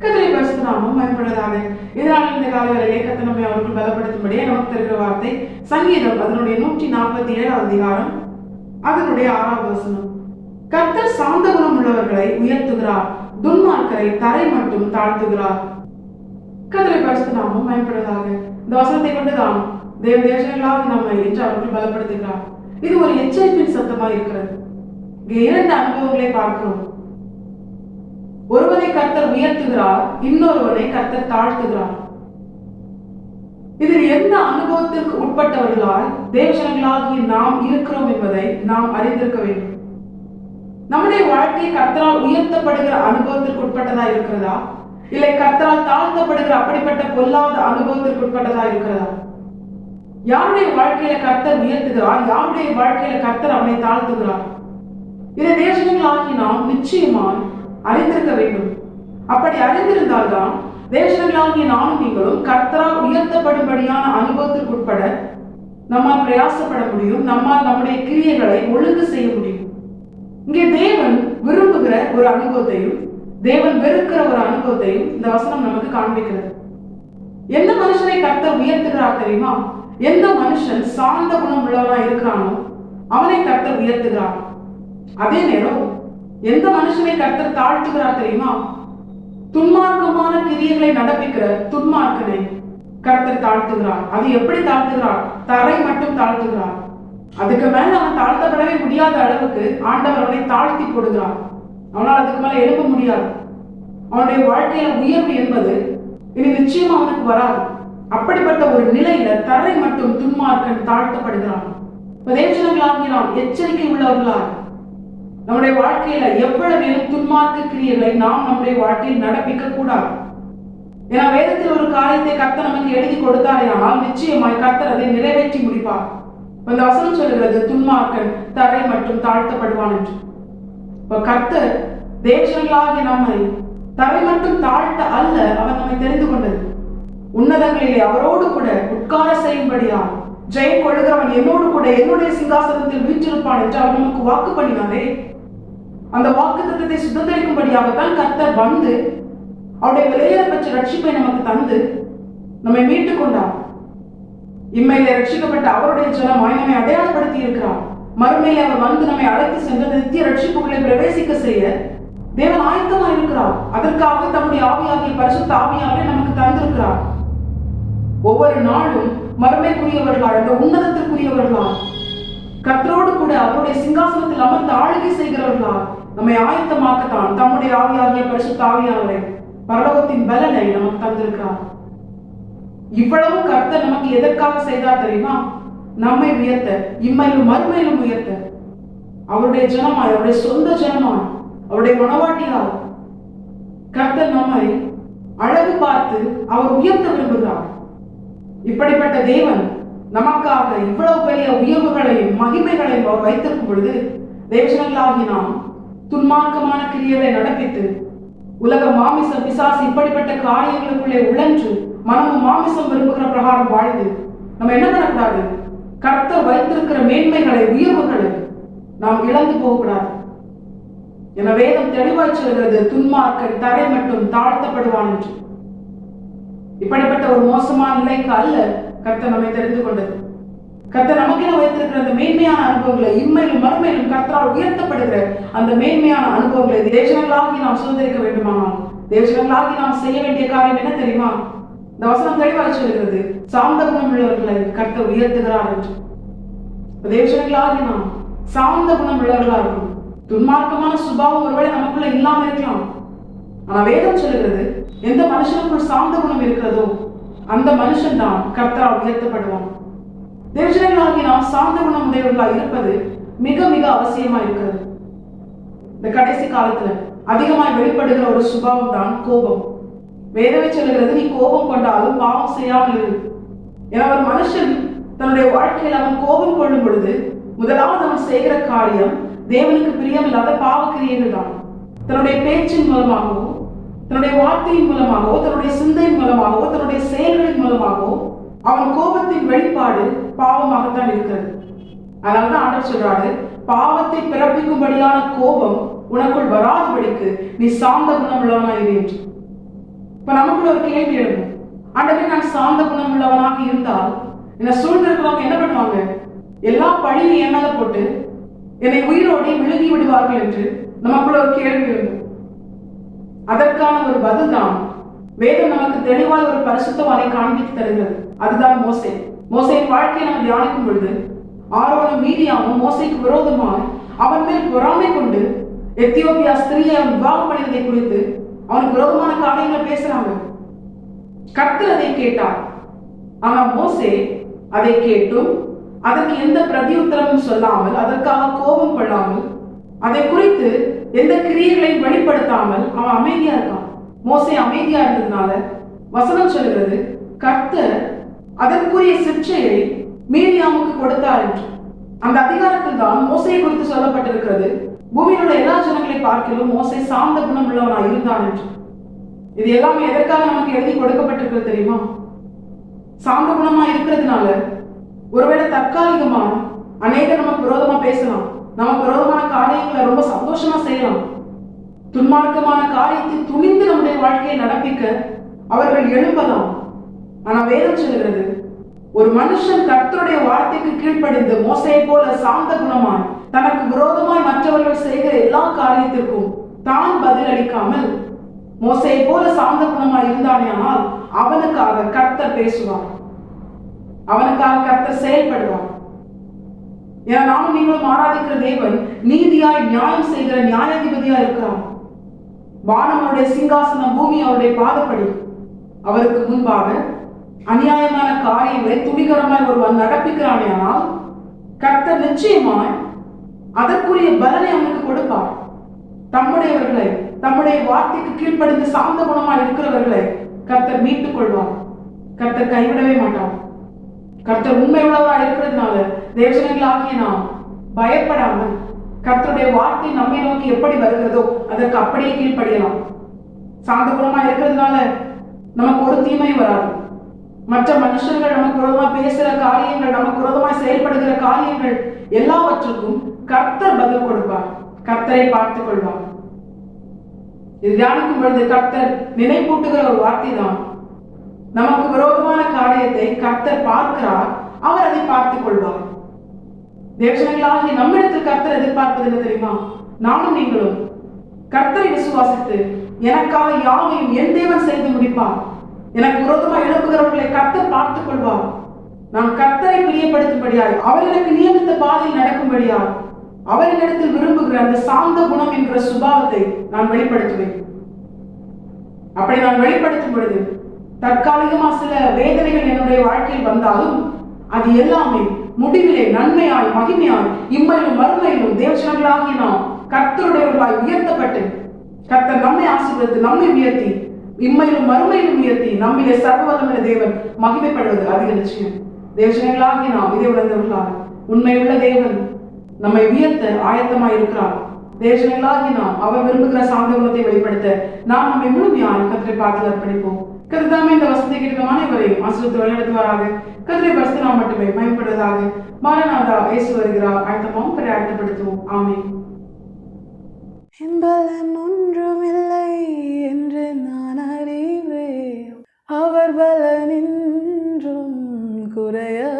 நாமம் பயன்படுவதாக இதனால் இந்த காலங்களிலே கத்த அவர்கள் பலப்படுத்தும்படியே நமக்கு தருகிற வார்த்தை. சங்கீதம் அதனுடைய நூற்றி நாற்பத்தி ஏழாவது அதிகாரம். அதனுடைய ஆறாவது வசனம். கர்த்தர் சாந்த குணம் உள்ளவர்களை உயர்த்துகிறார். துன்மார்க்கரை தரை மட்டும் தாழ்த்துகிறார். கதிரை பரிசு நாமும் பயன்படுவதாக இந்த வசனத்தை கொண்டுதான் தேவ தேசங்களாக நம்மை என்று அவர்கள் பலப்படுத்துகிறார். இது ஒரு எச்சரிப்பின் சத்தமாக இருக்கிறது. இங்கே இரண்டு அனுபவங்களை பார்க்கிறோம். ஒருவனை கர்த்தர் உயர்த்துகிறார் இன்னொருவனை கர்த்தர் தாழ்த்துகிறார். இதில் எந்த அனுபவத்திற்கு உட்பட்டவர்களால் தேவசனங்களாகிய நாம் இருக்கிறோம் என்பதை நாம் அறிந்திருக்க வேண்டும். நம்முடைய வாழ்க்கை கர்த்தரால் உயர்த்தப்படுகிற அனுபவத்திற்கு உட்பட்டதா இருக்கிறதா? இல்லை கர்த்தரால் தாழ்த்தப்படுகிற அப்படிப்பட்ட பொல்லாத அனுபவத்திற்கு உட்பட்டதா இருக்கிறதா? யாருடைய வாழ்க்கையில கர்த்தர் உயர்த்துகிறார்? யாருடைய வாழ்க்கையில கர்த்தர் அவனை தாழ்த்துகிறார்? இதை தேசங்களாகி நாம் நிச்சயமாய் அறிந்திருக்க வேண்டும். அப்படி அறிந்திருந்தால்தான் வேஷங்களாகிய நானும் நீங்களும் கர்த்தரால் உயர்த்தப்படும்படியான அனுபவத்திற்கு உட்பட நம்மால் பிரயாசப்பட முடியும் நம்மால் நம்முடைய கிரியைகளை ஒழுங்கு செய்ய முடியும். இங்கே தேவன் விரும்புகிற ஒரு அனுபவத்தையும் தேவன் வெறுக்கிற ஒரு அனுபவத்தையும் இந்த வசனம் நமக்கு காண்பிக்கிறது. எந்த மனுஷனை கர்த்தர் உயர்த்துகிறார் தெரியுமா? எந்த மனுஷன் சார்ந்த குணம் உள்ளவனா இருக்கிறானோ அவனை கர்த்தர் உயர்த்துகிறான் அதே நேரம் எந்த மனுஷனை கர்த்தர் தாழ்த்துகிறார் தெரியுமா? துன்மார்க்கமான கிரியைகளை நடப்பிக்கிற துன்மார்க்கனை கர்த்தர் தாழ்த்துகிறார். அது எப்படி தாழ்த்துகிறார்? தரை மட்டும் தாழ்த்துகிறார். அதுக்கு மேல அவன் தாழ்த்தப்படவே முடியாத அளவுக்கு ஆண்டவர் அவனை தாழ்த்தி போடுகிறார். அவனால் அதுக்கு மேல எழுப்ப முடியாது. அவனுடைய வாழ்க்கையில உயர்வு என்பது இனி நிச்சயம் அவனுக்கு வராது. அப்படிப்பட்ட ஒரு நிலையில தரை மட்டும் துன்மார்க்கன் தாழ்த்தப்படுகிறான். தேவஜனங்களாகிய எச்சரிக்கை உள்ளவர்களாக நம்முடைய வாழ்க்கையில எவ்வளவு துன்மார்க்க கிரியர்களை நாம் நம்முடைய வாழ்க்கையில் நடப்பிக்க கூடாது. ஏன்னா வேதத்தில் ஒரு காரியத்தை கர்த்தர் நமக்கு எழுதி கொடுத்தாரே ஆனால் நிச்சயமாய் கர்த்தர் அதை நிறைவேற்றி முடிப்பார். அந்த வசனம் சொல்லுகிறது துன்மார்க்கன் தரை மற்றும் தாழ்த்தப்படுவான் என்று. இப்ப கர்த்தர் தேவஜனங்களாகிய நம்மை தரை மட்டும் தாழ்த்த அல்ல அவர் நம்மை தெரிந்து கொண்டது. உன்னதங்களிலே அவரோடு கூட உட்கார செய்யும்படியா ஜெயம் கொள்கிறவன் என்னோடு கூட என்னுடைய சிங்காசனத்தில் வீற்றிருப்பான் என்று அவர் நமக்கு வாக்கு பண்ணினாரே அந்த வாக்கு தத்துவத்தை சுதந்திரிக்கும்படியாகத்தான் கர்த்தர் வந்து அவருடைய பற்றி ரட்சிப்பை நமக்கு தந்து நம்மை மீட்டுக் கொண்டார். இம்மையில ரட்சிக்கப்பட்ட அவருடைய ஜனமாய் நம்மை அடையாளப்படுத்தி இருக்கிறார் மறுமையில அவர் வந்து நம்மை அழைத்து சென்று நித்திய ரட்சிப்புகளை பிரவேசிக்க செய்ய தேவன் ஆயத்தமா இருக்கிறார். அதற்காக தம்முடைய ஆவியாகிய பரிசுத்த ஆவியாகவே நமக்கு தந்திருக்கிறார். ஒவ்வொரு நாளும் மறுமைக்குரியவர்களால் அந்த உன்னதத்திற்குரியவர்களால் கர்த்தரோடு கூட அவருடைய சிங்காசனத்தில் அமர்ந்து ஆளுகை செய்கிறவர்களால் நம்மை ஆயத்தமாக்கத்தான் தம்முடைய ஆவியாகிய பரிசுத்த ஆவியானவரை பரலோகத்தின் பலனை நமக்கு தந்திருக்கிறார். இவ்வளவு கர்த்தர் நமக்கு எதற்காக செய்தார் தெரியுமா? நம்மை உயர்த்த இம்மையிலும் மறுமையிலும் உயர்த்த. அவருடைய ஜனமாய் அவருடைய சொந்த ஜனமாய் அவருடைய மனவாட்டியால் கர்த்தர் நம்மை அழகு பார்த்து அவர் உயர்த்த விரும்புகிறார். இப்படிப்பட்ட தேவன் நமக்காக இவ்வளவு பெரிய உயர்வுகளையும் மகிமைகளையும் அவர் வைத்திருக்கும் பொழுது தேவசனங்களாகி நாம் துன்மார்க்கமான கிரியைகளை நடப்பித்து உலக மாமிச பிசாசு இப்படிப்பட்ட காரியங்களுக்குள்ளே உழன்று மனமும் மாமிசம் விரும்புகிற பிரகாரம் வாழ்ந்து நம்ம என்ன பண்ணக்கூடாது? கர்த்தர் வைத்திருக்கிற மேன்மைகளை உயர்வுகளை நாம் இழந்து போகக்கூடாது. என வேதம் தெளிவாய் சொல்கிறது துன்மார்க்கன் தரை மட்டும் தாழ்த்தப்படுவான் என்று. இப்படிப்பட்ட ஒரு மோசமான நிலைக்கு அல்ல கர்த்தர் நம்மை தெரிந்து கொண்டது. கத்த நமக்கென வைத்திருக்கிற அந்த மேன்மையான அனுபவங்களை இம்மையிலும் மறுமையிலும் கத்தரால் உயர்த்தப்படுகிற அந்த மேன்மையான அனுபவங்களை தேசங்களாகி நாம் சுதந்திரிக்க வேண்டுமானால் தேசங்களாகி நாம் செய்ய வேண்டிய காரியம் என்ன தெரியுமா? இந்த வசனம் தெளிவாக சொல்கிறது சாந்த குணம் உள்ளவர்களை கத்த உயர்த்துகிறார் என்று. தேசங்களாகி நாம் சாந்த குணம் உள்ளவர்களா இருக்கும் துன்மார்க்கமான சுபாவம் ஒருவேளை நமக்குள்ள இல்லாம இருக்கலாம். ஆனா வேதம் சொல்லுகிறது எந்த மனுஷனுக்குள் சாந்த குணம் இருக்கிறதோ அந்த மனுஷன் தான் கர்த்தரால் உயர்த்தப்படுவான். தேவஜனங்களாகி நாம் சார்ந்த குணம் உடையவர்களாக இருப்பது மிக மிக அவசியமா இருக்கிறது. இந்த கடைசி காலத்துல அதிகமாய் வெளிப்படுகிற ஒரு சுபாவம் தான் கோபம். வேதமே சொல்லுகிறது நீ கோபம் கொண்டாலும் பாவம் செய்யாமல் இரு. என ஒரு மனுஷன் தன்னுடைய வாழ்க்கையில் அவன் கோபம் கொள்ளும் பொழுது முதலாவது அவன் செய்கிற காரியம் தேவனுக்கு பிரியமில்லாத பாவக்கிரியைகள் தான் தன்னுடைய பேச்சின் மூலமாகவோ தன்னுடைய வார்த்தையின் மூலமாகவோ தன்னுடைய சிந்தையின் மூலமாகவோ தன்னுடைய செயல்களின் மூலமாகவோ அவன் கோபத்தின் வெளிப்பாடு பாவமாகத்தான் இருக்கிறது. அதனாலதான் ஆண்டவர் சொல்றாரு பாவத்தை பிறப்பிக்கும்படியான கோபம் உனக்குள் வராதபடிக்கு நீ சாந்த குணம் உள்ளவனா இரு என்று. இப்ப நமக்குள்ள ஒரு கேள்வி எழும் ஆண்டவே நான் சார்ந்த குணம் உள்ளவனாக இருந்தால் என்னை சூழ்ந்திருக்கிறவங்க என்ன பண்ணுவாங்க? எல்லா பழியும் என் மேல போட்டு என்னை உயிரோடி விழுங்கி விடுவார்கள் என்று நமக்குள்ள ஒரு கேள்வி எழும் அதற்கான ஒரு பதில் தான் வேதம் நமக்கு தெளிவாய் ஒரு பரிசுத்தவானை காண்பித்து தருகிறது. அதுதான் மோசே. மோசையின் வாழ்க்கையை நாம் தியானிக்கும் பொழுது ஆரோனும் மீதியாவும் மோசைக்கு விரோதமாய் அவன் மேல் பொறாமை கொண்டு எத்தியோப்பியா ஸ்திரீயை அவன் விவாகம் பண்ணியதை குறித்து அவனுக்கு விரோதமான காரியங்களை பேசுறாங்க. கர்த்தர் அதை கேட்டார். ஆனா மோசே அதை கேட்டும் அதற்கு எந்த பிரதியுத்தரமும் சொல்லாமல் அதற்காக கோபம் கொள்ளாமல் அதை குறித்து எந்த கிரியைகளையும் வெளிப்படுத்தாமல் அவன் அமைதியா இருக்கான். மோசை அமைதியா இருந்ததுனால வசனம் சொல்கிறது கர்த்தர் அதற்குரிய சிக்ஷையை மீரியாமுக்கு கொடுத்தார் என்று. அந்த அதிகாரத்தில் தான் மோசையை குறித்து சொல்லப்பட்டிருக்கிறது. பூமியில் உள்ள எல்லா ஜனங்களை பார்க்கிலும் மோசை சார்ந்த குணம் உள்ளவனாக இருந்தான் என்று. இது எல்லாமே எதற்காக நமக்கு எழுதி கொடுக்கப்பட்டிருக்கிறது தெரியுமா? சாந்த குணமா இருக்கிறதுனால ஒருவேளை தற்காலிகமா அநேகர் நமக்கு விரோதமா பேசலாம். நமக்கு விரோதமான காரியங்களை ரொம்ப சந்தோஷமா செய்யலாம். துன்மார்க்கமான காரியத்தை துணிந்து நம்முடைய வாழ்க்கையை நடப்பிக்க அவர்கள் எழும்பலாம். ஆனா வேதம் சொல்கிறது ஒரு மனுஷன் கர்த்தருடைய வார்த்தைக்கு கீழ்ப்படிந்து மோசையை போல சாந்த குணமாய் தனக்கு விரோதமாய் மற்றவர்கள் செய்கிற எல்லா காரியத்திற்கும் தான் பதிலளிக்காமல் மோசையை போல சாந்த குணமாய் இருந்தானேயானால் அவனுக்காக கர்த்தர் பேசுவார். அவனுக்காக கர்த்தர் செயல்படுவார். ஏன்னா நானும் நீங்களும் ஆராதிக்கிற தேவன் நீதியாய் நியாயம் செய்கிற நியாயாதிபதியா இருக்கிறார். வானம் அவருடைய சிங்காசனம் பூமி அவருடைய பாதப்படி. அவருக்கு முன்பாக அநியாயமான காரியங்களை துணிகரமாய் ஒருவன் நடப்பிக்கிறானேயானால் கர்த்தர் நிச்சயமாய் அதற்குரிய பலனை அவனுக்கு கொடுப்பார். தம்முடையவர்களை தம்முடைய வார்த்தைக்கு கீழ்ப்படிந்து சார்ந்த குணமாய் இருக்கிறவர்களை கர்த்தர் மீட்டுக் கொள்வார். கர்த்தர் கைவிடவே மாட்டார். கர்த்தர் உண்மை உள்ளவராக இருக்கிறதுனால தேவஜனங்களாகிய நாம் பயப்படாமல் கர்த்தருடைய வார்த்தை நம்மை நோக்கி எப்படி வருகிறதோ அதற்கு அப்படியே கீழ்ப்படியலாம். சாந்த குணமா இருக்கிறதுனால நமக்கு ஒரு தீமை வராது. மற்ற மனுஷர்கள் நமக்கு விரோதமா பேசுகிற காரியங்கள் நமக்கு விரோதமா செயல்படுகிற காரியங்கள் எல்லாவற்றுக்கும் கர்த்தர் பதில் கொடுப்பார். கர்த்தரை பார்த்துக் கொள்வார். இது தியானிக்கும் பொழுது கர்த்தர் நினைப்பூட்டுகிற ஒரு வார்த்தை தான் நமக்கு விரோதமான காரியத்தை கர்த்தர் பார்க்கிறார் அவர் அதை பார்த்துக் கொள்வார். தேவஜனங்களாகிய நம்மிடத்தில் கர்த்தர் எதிர்பார்ப்பது என்ன தெரியுமா? நானும் நீங்களும். கர்த்தரை விசுவாசித்து எனக்காக யாவையும் என் தேவன் செய்து முடிப்பார். எனக்கு விரோதமாக எழுப்புகிறவர்களை கர்த்தர் பார்த்துக் கொள்வார். நான் கர்த்தரை பிரியப்படுத்தும்படியாய் அவர் எனக்கு நியமித்த பாதையில் நடக்கும்படியாய் அவரிடத்தில் விரும்புகிற அந்த சாந்த குணம் என்ற சுபாவத்தை நான் வெளிப்படுத்துவேன். அப்படி நான் வெளிப்படுத்தும் பொழுது தற்காலிகமா சில வேதனைகள் என்னுடைய வாழ்க்கையில் வந்தாலும் அது எல்லாமே முடிவிலே நன்மையாய் மகிமையாய் இம்மையிலும் மறுமையிலும் தேவஜனங்களாகி நாம் கர்த்தருடையவர்களாய் உயர்த்தப்பட்டு கர்த்தர் நம்மை ஆசீர்வதித்து நம்மை உயர்த்தி இம்மையிலும் மறுமையிலும் உயர்த்தி நம்மிலே சர்வவல்லமுள்ள தேவன் மகிமைப்படுவது அதிக நிச்சயம் தேவசனங்களாகி நாம் இதை உணர்ந்தவர்களாக உண்மையுள்ள தேவன் நம்மை உயர்த்த ஆயத்தமாய் இருக்கிறார் தேவசனங்களாகி நாம் அவர் விரும்புகிற சாந்த குணத்தை வெளிப்படுத்த நாம் நம்மை முழுமையாக கத்திரை பார்த்து அர்ப்பணிப்போம். கருத்தாமே இந்த வசதி கிட்ட அனைவரையும் ஆசிரியத்தை வழிநடத்துவாராக. கத்திரை பரிசு நாம் மட்டுமே பயன்படுவதாக மாரநாதா இயேசு வருகிறார். ஆயத்தமாவும் பிற ஆயத்தப்படுத்துவோம். ஆமென். என்பலன் ஒன்றுமில்லை என்று நான் கார்பலனின்றும் குறையா